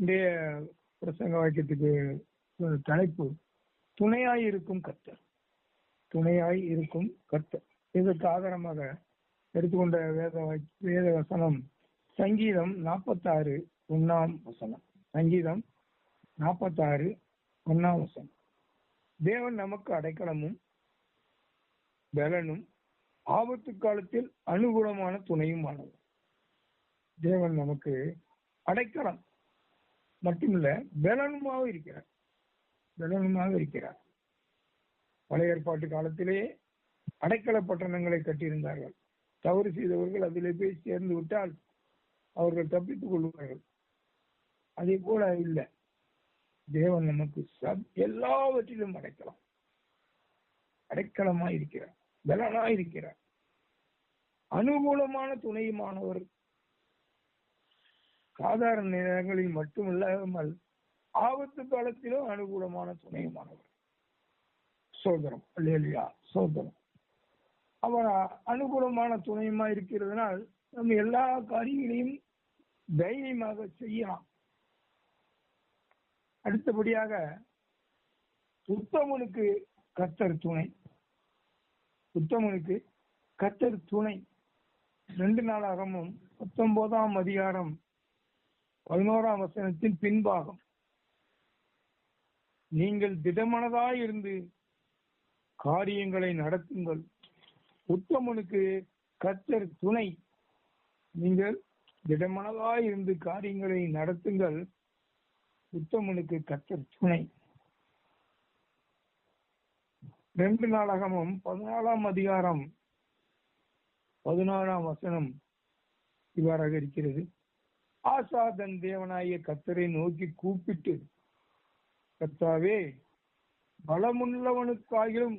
இன்றைய பிரசங்க வாக்கியத்துக்கு தலைப்பு துணையாய் இருக்கும் கர்த்தர். துணையாய் இருக்கும் கர்த்தர். இதற்கு ஆதாரமாக எடுத்துக்கொண்ட வேத வேத வசனம் சங்கீதம் நாற்பத்தாறு ஒன்னாம் வசனம். சங்கீதம் நாற்பத்தாறு ஒன்னாம் வசனம். தேவன் நமக்கு அடைக்கலமும் பலனும் ஆபத்து காலத்தில் அனுகூலமான துணையுமானவர். தேவன் நமக்கு அடைக்கலம். மட்டுமில்ல பலனுமாக இருக்கிறார். பலனுமாக இருக்கிறார். பழைய ஏற்பாட்டு காலத்திலே அடைக்கல பட்டணங்களை கட்டியிருந்தார்கள். தவறு செய்தவர்கள் அதிலே போய் சேர்ந்து விட்டால் அவர்கள் தப்பித்துக் கொள்வார்கள். அதே போல இல்லை. தேவன் நமக்கு சப் எல்லாவற்றிலும் அடைக்கலாம். அடைக்கலமாய் இருக்கிறார். பலனாய் இருக்கிறார். அனுகூலமான துணையுமானவர் சாதாரண நேரங்களில் மட்டுமல்லாமல் ஆபத்து காலத்திலும் அனுகூலமான துணையுமானவர் சோதரம் இல்லையா சோதரம் அவர் அனுகூலமான துணையுமா இருக்கிறதுனால் நம்ம எல்லா காரியங்களையும் தைரியமாக செய்யலாம். அடுத்தபடியாக உத்தமனுக்கு கத்தர் துணை. உத்தமனுக்கு கத்தர் துணை. ரெண்டு நாளாகவும் பத்தொன்பதாம் அதிகாரம் பதினோராம் வசனத்தின் பின்பாகம். நீங்கள் திடமனதாய் இருந்து காரியங்களை நடத்துங்கள். உத்தமனுக்கு கத்தர் துணை. நீங்கள் திடமனதாய் இருந்து காரியங்களை நடத்துங்கள். உத்தமனுக்கு கத்தர் துணை. ரெண்டு நாடகமும் பதினாலாம் அதிகாரம் பதினாறாம் வசனம் இவ்வாறாக இருக்கிறது. ஆசா தன் தேவனாகிய கத்தரை நோக்கி கூப்பிட்டு கத்தாவே பலமுள்ளவனுக்காகிலும்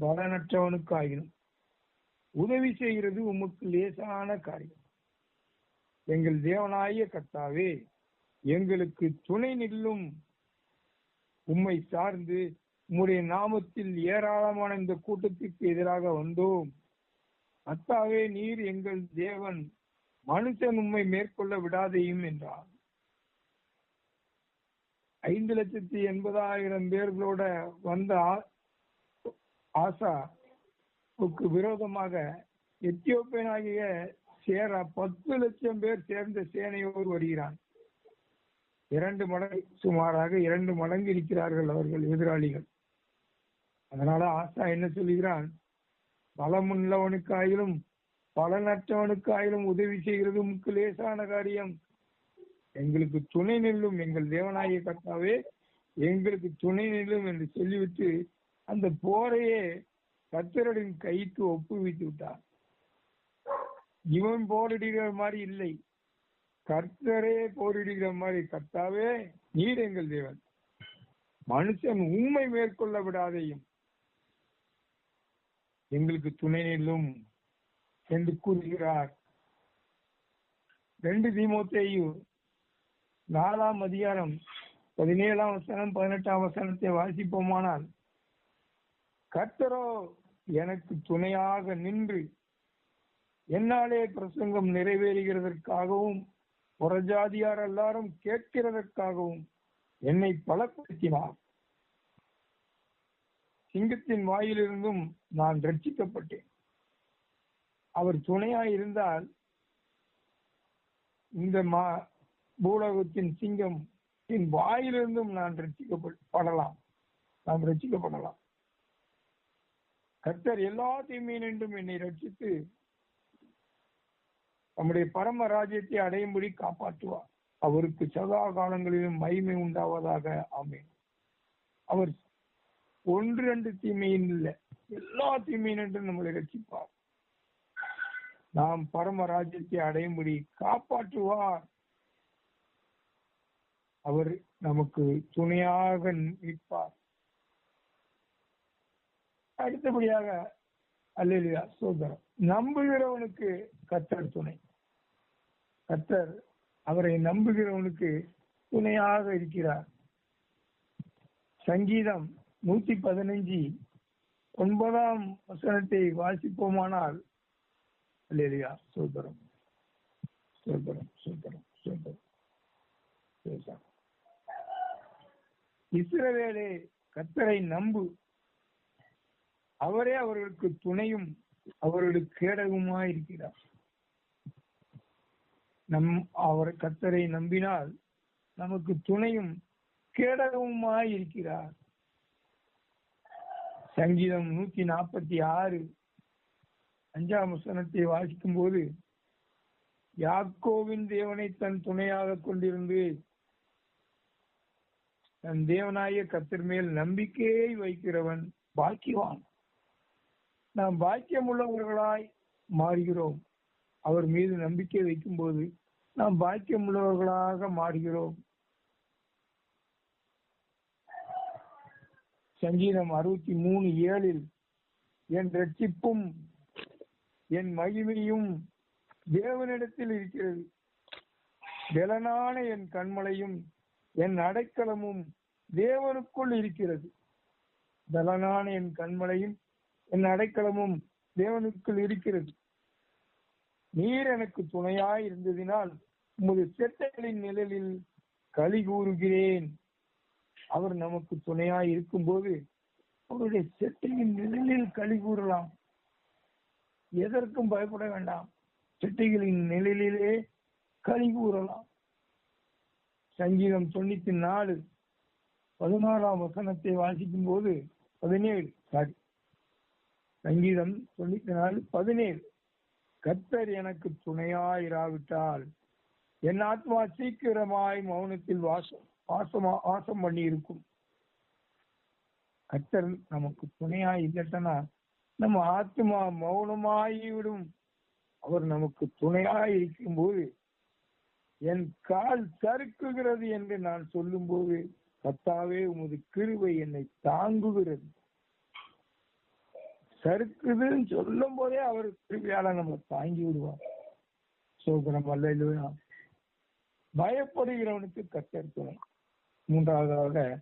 பலனற்றவனுக்காகிலும் உதவி செய்கிறது உமக்கு லேசான காரியம். எங்கள் தேவனாகிய கத்தாவே எங்களுக்கு துணை நில்லும் உம்மை சார்ந்து உம்முடைய நாமத்தில் ஏராளமான இந்த கூட்டத்திற்கு எதிராக வந்தோம். அத்தாவே நீர் எங்கள் தேவன். மனுஷன் உண்மை மேற்கொள்ள விடாதையும் என்றார். ஐந்து லட்சத்தி எண்பதாயிரம் பேர்களோட வந்த ஆசாவுக்கு விரோதமாக எத்தியோப்பியனாகிய சேரா பத்து லட்சம் பேர் சேர்ந்த சேனையோர் வருகிறான். இரண்டு மடங்கு சுமாராக இரண்டு மடங்கு இருக்கிறார்கள் அவர்கள் எதிராளிகள். அதனால ஆசா என்ன சொல்லுகிறான்? பலமுள்ளவனுக்காயிலும் பலனற்றவனுக்காயிலும் உதவி செய்கிறது உமக்கு லேசான காரியம். எங்களுக்கு துணை நில்லும் எங்கள் தேவனாகிய கர்த்தாவே எங்களுக்கு துணை நில்லும் என்று சொல்லிவிட்டு அந்த போரையே கத்தரடின் கைக்கு ஒப்புவித்து விட்டார். இவன் போரிடுகிற மாதிரி இல்லை. கர்த்தரே போரிடுகிற மாதிரி. கர்த்தாவே நீர் எங்கள் தேவன். மனுஷன் உண்மை மேற்கொள்ள விடாதையும் எங்களுக்கு துணை நில்லும். என்று கூறுகிறார். ரெண்டு தீமோத்தேயு நாலாம் அதிகாரம் பதினேழாம் வசனம் பதினெட்டாம் வசனத்தை வாசிப்போமானால் கர்த்தரோ எனக்கு துணையாக நின்று என்னாலே பிரசங்கம் நிறைவேறுகிறதற்காகவும் புறஜாதியார் எல்லாரும் கேட்கிறதற்காகவும் என்னை பலப்படுத்தினார். சிங்கத்தின் வாயிலிருந்தும் நான் ரட்சிக்கப்பட்டேன். அவர் துணையா இருந்தால் இந்த மா பூலோகத்தின் சிங்கம் வாயிலிருந்தும் நான் ரட்சிக்கப்படலாம் நாம் ரட்சிக்கப்படலாம். கர்த்தர் எல்லா தீமையினின்றும் என்னை ரட்சித்து நம்முடைய பரம ராஜ்யத்தை அடையும்படி காப்பாற்றுவார். அவருக்கு சதா காலங்களிலும் மகிமை உண்டாவதாக. ஆமேன். அவர் ஒன்று ரெண்டு தீமையின் இல்லை. எல்லா தீமையினின்றும் நம்மளை ரட்சிப்பார். நாம் பரம ராஜ்யத்தை அடையும்படி காப்பாற்றுவார். அவர் நமக்கு துணையாக நிற்பார். அடுத்தபடியாக அல்லா சோதரம் நம்புகிறவனுக்கு கத்தர் துணை. கத்தர் அவரை நம்புகிறவனுக்கு துணையாக இருக்கிறார். சங்கீதம் நூத்தி பதினஞ்சு ஒன்பதாம் வசனத்தை வாசிப்போமானால் அல்லேலியா சோதரம் சோதரம் சோதரம் சோதரம் பேசுறான். இஸ்ரவேலே கத்தரை நம்பு। அவரே அவர்களுக்கு துணையும் அவர்களுக்கு கேடகமாய் இருக்கிறார். நம் அவர் கத்தரை நம்பினால் நமக்கு துணையும் கேடகமுமாய் இருக்கிறார். சங்கீதம் நூத்தி நாற்பத்தி ஆறு அஞ்சாம் வசனத்தை வாசிக்கும் போது யாக்கோவின் தேவனை தன் துணையாக கொண்டிருந்து தன் தேவனாய கத்தர் மேல் நம்பிக்கையை வைக்கிறவன் பாக்கியவான். நாம் பாக்கியம் உள்ளவர்களாய் மாறுகிறோம். அவர் மீது நம்பிக்கை வைக்கும்போது நாம் பாக்கியம் உள்ளவர்களாக மாறுகிறோம். சங்கீதம் அறுபத்தி மூணு ஏழில் என் ரட்சிப்பும் என் மகிமையும் தேவனிடத்தில் இருக்கிறது. பலனான என் கண்மலையும் என் அடைக்கலமும் தேவனுக்குள் இருக்கிறது. பலனான என் கண்மலையும் என் அடைக்கலமும் தேவனுக்குள் இருக்கிறது. நீர் எனக்கு துணையாய் இருந்ததினால் உமது செட்டைகளின் நிழலில் களி கூறுகிறேன். அவர் நமக்கு துணையாய் இருக்கும்போது அவருடைய செட்டையின் நிழலில் களி கூறலாம். எதற்கும் பயப்பட வேண்டாம். சிட்டிகளின் நிழலிலே களி கூறலாம். சங்கீதம் தொண்ணூத்தி நாலு பதினாறாம் வசனத்தை வாசிக்கும் போது பதினேழு சாரி சங்கீதம் தொண்ணூத்தி நாலு பதினேழு. கத்தர் எனக்கு துணையாயிராவிட்டால் என் ஆத்மா சீக்கிரமாய் மௌனத்தில் வாசம் வாசமா வாசம் பண்ணி இருக்கும் கத்தர் நமக்கு துணையாய் இல்லட்டனா நம்ம ஆத்மா மௌனமாகிவிடும். அவர் நமக்கு துணையாய் இருக்கும்போது என் கால் சறுக்குகிறது என்று நான் சொல்லும்போது கத்தாவே உமது கிருவை என்னை தாங்குகிறது. சறுக்குதுன்னு சொல்லும் போதே அவர் கிருவியால நம்ம தாங்கி விடுவார் சோதனம் அல்ல பயப்படுகிறவனுக்கு கத்தர் துணை. மூன்றாவதாக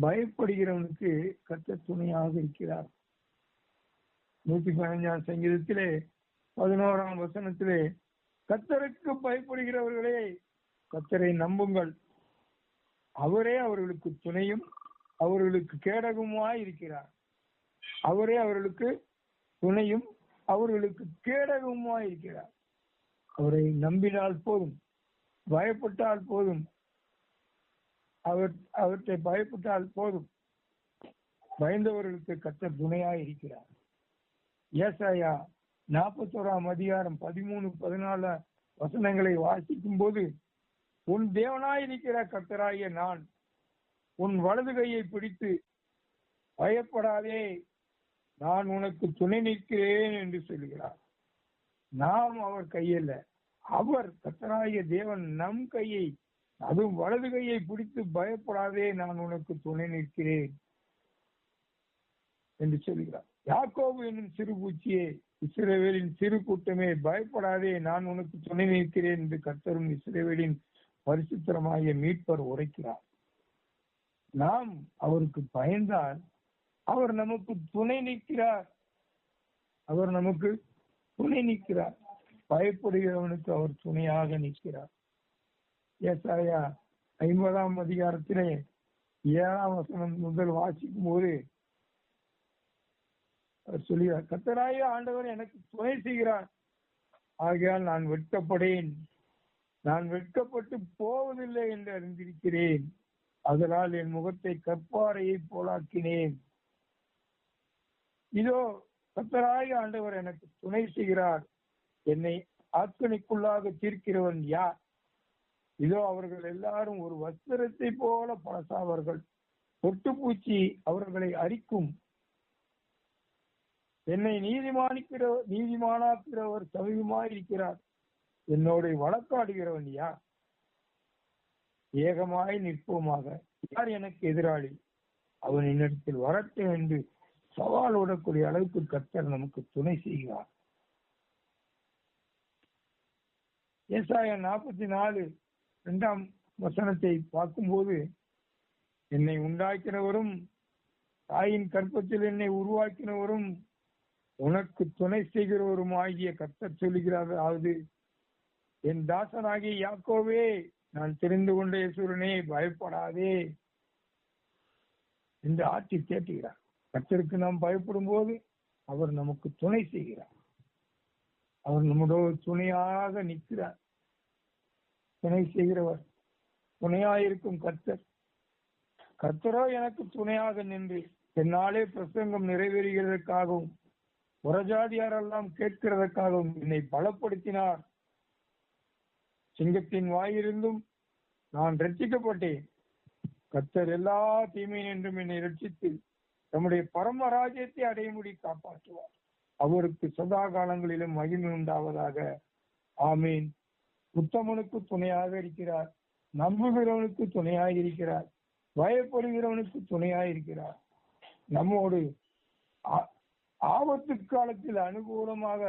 பயப்படுகிறவனுக்கு கத்த துணையாக இருக்கிறார். நூத்தி பதினஞ்சாம் சங்கீதத்திலே பதினோராம் வசனத்திலே கத்தருக்கு பயப்படுகிறவர்களே கத்தரை நம்புங்கள். அவரே அவர்களுக்கு துணையும் அவர்களுக்கு கேடகமாய் இருக்கிறார். அவரே அவர்களுக்கு துணையும் அவர்களுக்கு கேடகமாய் இருக்கிறார். அவரை நம்பினால் போதும் பயப்பட்டால் போதும். அவர் அவற்றை பயப்பட்டால் போதும். பயந்தவர்களுக்கு கத்த துணையாய் இருக்கிறார். ஏசாயா நாற்பத்தோராம் அதிகாரம் பதிமூணு பதினாலு வசனங்களை வாசிக்கும் போது உன் தேவனாயிருக்கிற கர்த்தராகிய நான் உன் வலது கையை பிடித்து பயப்படாதே நான் உனக்கு துணை நிற்கிறேன் என்று சொல்கிறார் நாம் அவர் கையல்ல. அவர் கத்தராய தேவன் நம் கையை அதுவும் வலது கையை பிடித்து பயப்படாதே நான் உனக்கு துணை நிற்கிறேன் என்று சொல்கிறார் யாக்கோபுவின் என்னும் சிறு பூச்சியே இஸ்ரேவேலின் சிறு கூட்டமே பயப்படாதே நான் உனக்கு துணை நிற்கிறேன் என்று கர்த்தரும் இஸ்ரேவேலின் பரிசுத்தரமாகிய மீட்பர் உரைக்கிறார். நாம் அவருக்கு பயந்தால் அவர் நமக்கு துணை நிற்கிறார். அவர் நமக்கு துணை நிற்கிறார். பயப்படுகிறவனுக்கு அவர் துணையாக நிற்கிறார். ஏசாயா ஐம்பதாம் அதிகாரத்திலே ஏழாம் வசனம் முதல் வாசிக்கும் போது அவர் சொல்கிறார் கத்தராய ஆண்டவர் எனக்கு துணை செய்கிறார். ஆகையால் நான் வெட்கப்படேன். நான் வெட்கப்பட்டு போவதில்லை என்று அறிந்திருக்கிறேன். அதனால் என் முகத்தை கற்பாறையை போலாக்கினேன். இதோ கத்தராய ஆண்டவர் எனக்கு துணை செய்கிறார். என்னை ஆத்மனிக்குள்ளாக தீர்க்கிறவன் யார்? இதோ அவர்கள் எல்லாரும் ஒரு வஸ்திரத்தை போல பழசாவார்கள். பொட்டுப்பூச்சி அவர்களை அரிக்கும். என்னை நீதிமானிக்கிற நீதிமானாக்கிறவர் சமீபமாயிருக்கிறார். என்னோட வழக்காடுகிறவன் யார்? ஏகமாய் நிற்போமாக. யார் எனக்கு எதிராளி? அவன் என்னிடத்தில் வரட்டும் என்று சவால் விடக்கூடிய அளவுக்கு கர்த்தர் நமக்கு துணை செய்கிறார். ஏசாயம் நாற்பத்தி நாலு இரண்டாம் வசனத்தை பார்க்கும்போது என்னை உண்டாக்கினவரும் தாயின் கற்பத்தில் என்னை உருவாக்கினவரும் உனக்கு துணை செய்கிறவரும் ஆகிய கத்தர் சொல்லுகிறார் என் தாசனாகிய யாக்கோவே நான் தெரிந்து கொண்ட யேசுரனே பயப்படாதே. என்று ஆட்சி தேட்டுகிறார் கத்தருக்கு நாம் பயப்படும் போது அவர் நமக்கு துணை செய்கிறார். அவர் நம்முடைய துணையாக நிற்கிறார். துணை செய்கிறவர் துணையாயிருக்கும் கத்தர் கர்த்தரோ எனக்கு துணையாக நின்று என்னாலே பிரசங்கம் நிறைவேறுகிறதற்காகவும் புறஜாதியாரெல்லாம் கேட்கிறதற்காகவும் என்னை பலப்படுத்தினார். சிங்கத்தின் வாயிருந்தும் நான் ரட்சிக்கப்பட்டேன். கத்தர் எல்லா தீமையினின்றும் என்னை ரட்சித்து தம்முடைய பரம ராஜ்யத்தை அடையும்படி காப்பாற்றுவார். அவருக்கு சதா காலங்களிலும் மகிமை உண்டாவதாக. ஆமீன். உத்தமனுக்கு துணையாக இருக்கிறார். நம்புகிறவனுக்கு துணையாக இருக்கிறார். பயப்படுகிறவனுக்கு துணையாக இருக்கிறார். நம்மோடு ஆ- ஆபத்து காலத்தில் அனுகூலமாக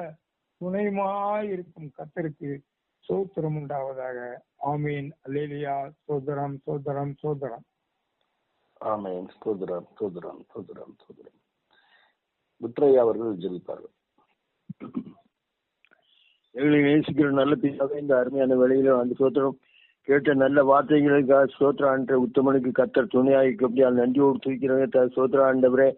துணைமாயிருக்கும் கத்தருக்கு சோத்திரம் உண்டாவதாக. ஆமீன். அலேலியா சோதரம் சோதரம் சோதரம் ஆமீன். சோதரம் சோதரம் சோதரம் சோதரம் முற்றையா அவர்கள் ஜெபிப்பார்கள். எங்களை நேசிக்கிற நல்ல பிதாக இந்த அருமையான வேலையில அந்த சோத்திரம் கேட்ட நல்ல வார்த்தைகளுக்காக சோத்ரா ஆண்ட உத்தமனுக்கு கத்தர் துணையாக அப்படியா நன்றியோடு தூக்கிறவங்க சோத்ரா ஆண்டவரே.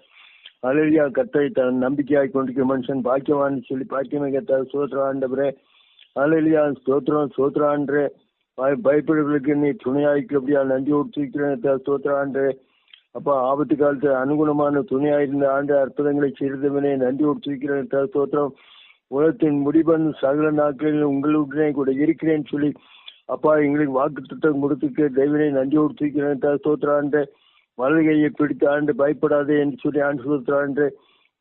அழகியா கத்தரை தன் நம்பிக்கையாய் கொண்டிருக்கிற மனுஷன் பாக்கியவான்னு சொல்லி பாக்கியமே கேட்ட சோத்ரா ஆண்டவரே. அழகியா ஸ்தோத்ரம் சோத்திர ஆண்டே பயப்படுவர்களுக்கு நீ துணையாய்க்கு அப்படியா? நன்றியோடு தூக்கிறேன் சோத்திர ஆண்டே அப்பா ஆபத்து காலத்து அனுகுணமான துணையாயிருந்த ஆண்டு அற்புதங்களை செய்தவனே நன்றி ஒடுத்திருக்கிறேன் ஸ்தோத்திரம். உலகத்தின் முடிவன் சகல நாட்களில் உங்களுடனே கூட இருக்கிறேன்னு சொல்லி அப்பா எங்களுக்கு வாக்கு திட்டம் கொடுத்துக்க தெய்வனை நன்றியோடு தூக்கிறேன் ஸ்தோத்திராண்டு வலதுகையை பிடித்து ஆண்டு பயப்படாதே என்று சொல்லி ஆண்டு என்று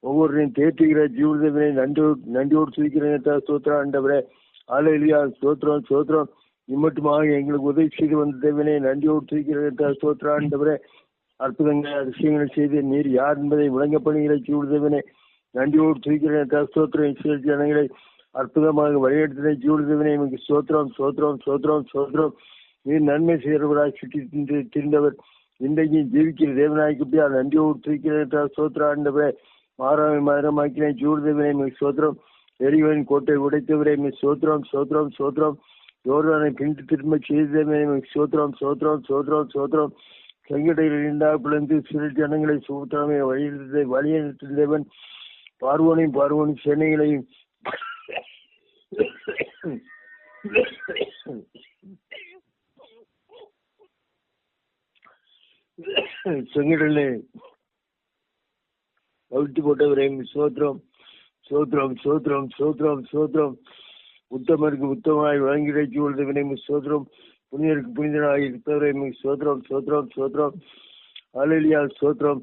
ஒவ்வொருவரையும் தேற்றுகிற ஜீவதேவனை நன்றியோடு நன்றியோடு தூக்கிறேன் ஸ்தோத்திராண்டவரே ஆலையிலியா சோத்ரம் சோத்ரம் இம்மட்டுமாக எங்களுக்கு உதவி செய்து வந்த தேவனை நன்றியோடு சொல்லிக்கிறேன் சோத்ரா ஆண்டவரே. அற்புதங்கள் அதிசயங்களை செய்து நீர் யார் என்பதை விளங்கப்படுகிற ஜீவதேவனை நன்றியோடு தூக்கிறேன் சோத்ரம் இஸ்ரேல் ஜனங்களை அற்புதமாக வழிநடத்தின ஜீவதேவனை எங்களுக்கு சோத்ரம் சோத்ரம் சோத்ரம் சோத்ரம் நீர் நன்மை செய்கிறவராய் சுற்றி திரிந்து- இன்றைக்கும் ஜீவிக்கிற தேவனாய்க்கு நன்றியோடு தூக்கிறேன் ஸ்தோத்திர ஆண்டவே மாறாமை மதுரமாக்கின ஜூர்தேவனே மிக ஸ்தோத்திரம். எரிவன் கோட்டை உடைத்தவரே மிக ஸ்தோத்திரம் ஸ்தோத்திரம் ஸ்தோத்திரம். யோர்தானை பின்பு திரும்ப செய்தேவனே மிக ஸ்தோத்திரம் ஸ்தோத்திரம் ஸ்தோத்திரம் ஸ்தோத்திரம். செங்கடையில் இருந்தா பிளந்து சிறு ஜனங்களை சூத்திரமே வழிநடத்த வழிநடத்தியவன் பார்வோனையும் பார்வோனின் சேனைகளையும் செங்கடலே. அவிழ்த்து போட்டவரே சோத்ரம் சோத்ரம் சோத்ரம் சோத்ரம் சோத்ரம் உத்தமருக்கு உத்தமாய் வழங்கிட சூழ்ந்தவனை சோத்ரம் புனிதருக்கு புனிதனாக இருப்பவரை சோத்ரம் சோத்ரம் சோத்ரம் அலலியா சோத்ரம்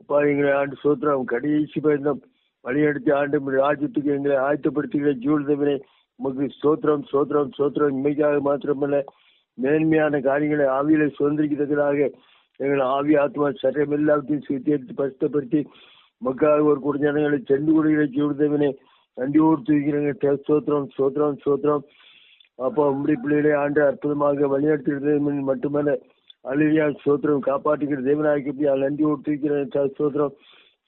அப்பா எங்களை ஆண்டு சோத்ரம் கடைசி பயந்தம். வழிநடத்தி ஆண்டு ராஜ்யத்துக்கு எங்களை ஆயத்தப்படுத்துகிற ஜூழ்தவனை உமக்கு சோத்ரம் சோத்ரம் சோத்ரம் இன்மைக்காக மாத்திரமல்ல மேன்மையான காரியங்களை ஆவியில சுதந்திரிக்கிறதுக்காக எங்களை ஆவி ஆத்மா சட்டம் எல்லாத்தையும் சுத்தியெடுத்து பரிசுத்தப்படுத்தி மக்களாக ஒரு குடி ஜனங்களை சென்று கொடுக்கிற நன்றி நன்றியோடு தூக்கிறங்க. சோத்திரம் சோத்திரம் சோத்திரம் அப்போ உம்படி பிள்ளைகளை ஆண்டு அற்புதமாக வழிநடத்துகிறது மட்டுமல்ல அழிவியா சோத்திரம் காப்பாற்றுகிற தேவனாய்க்கு நன்றியோடு தூக்கிறேன் சோத்திரம்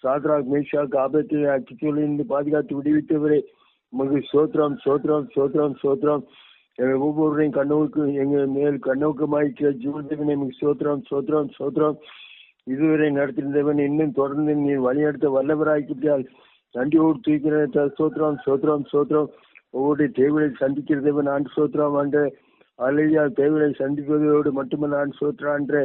சாத்ராக் மேஷா ஆபத்தை அச்சுச்சூழலிருந்து பாதுகாத்து விடுவித்தவரே. உங்களுக்கு சோத்திரம் சோத்திரம் சோத்திரம் சோத்திரம் ஒவ்வொருவரையும் கண்ணோக்கு எங்கள் மேல் கண்ணோக்கமாய்க்கிற ஜீவதேவனை மிக ஸ்தோத்திரம் ஸ்தோத்திரம் ஸ்தோத்திரம். இதுவரை நடத்திருந்தவன் இன்னும் தொடர்ந்து நீ வழிநடத்த வல்லவராய்க்கிட்டால் நன்றியோடு தூக்கிறேன் ஸ்தோத்திரம் ஸ்தோத்திரம் சோத்ரம் ஒவ்வொரு தேவையை சந்திக்கிறதவன் ஆண்டு சோத்ரம் ஆண்டு அலையா தேவையை சந்திப்பதோடு மட்டுமல்ல ஆண்டு ஸ்தோத்திரான்ற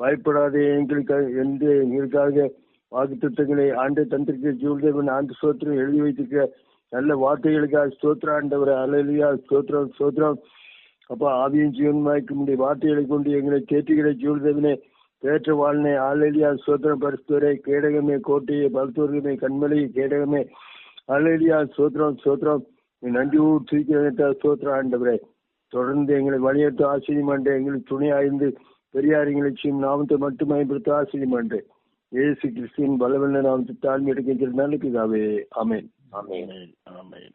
பயப்படாதே எங்களுக்கு என்று எங்களுக்காக வாக்கு திட்டங்களை ஆண்டு தந்திருக்க ஜீவதேவன் ஆண்டு சோத்திரம் எழுதி வைத்திருக்க நல்ல வார்த்தைகளுக்காக ஸ்தோத்திர ஆண்டவர் அலையா ஸ்தோத்திரம் ஸ்தோத்திரம். அப்பா ஆவியும் ஜீவன்மாய்க்கு முடிய வார்த்தைகளை கொண்டு எங்களை தேற்றுகிற ஜீவதேவனே பேற்ற வாழ்னை ஆலலியா ஸ்தோத்திரம். பரிசுவரை கேடகமே கோட்டையே பலத்தூர்கமே கண்மலை கேடகமே. ஆலலியா ஸ்தோத்திரம் ஸ்தோத்திரம். நன்றி தூக்கிறத ஸ்தோத்திரம் ஆண்டவரே. தொடர்ந்து எங்களை வழியெடுத்து ஆசிரியமாண்டே எங்களுக்கு துணையாய்ந்து பெரியார் லட்சியம் நாமத்தை மட்டும் பயன்படுத்த ஆசிரியமாண்டே ஏசு கிறிஸ்தின் பலவல்ல நாமத்தை தாழ்மை எடுக்கின்ற நல்ல பிதாவே ஆமென் ஆமென் ஆமென்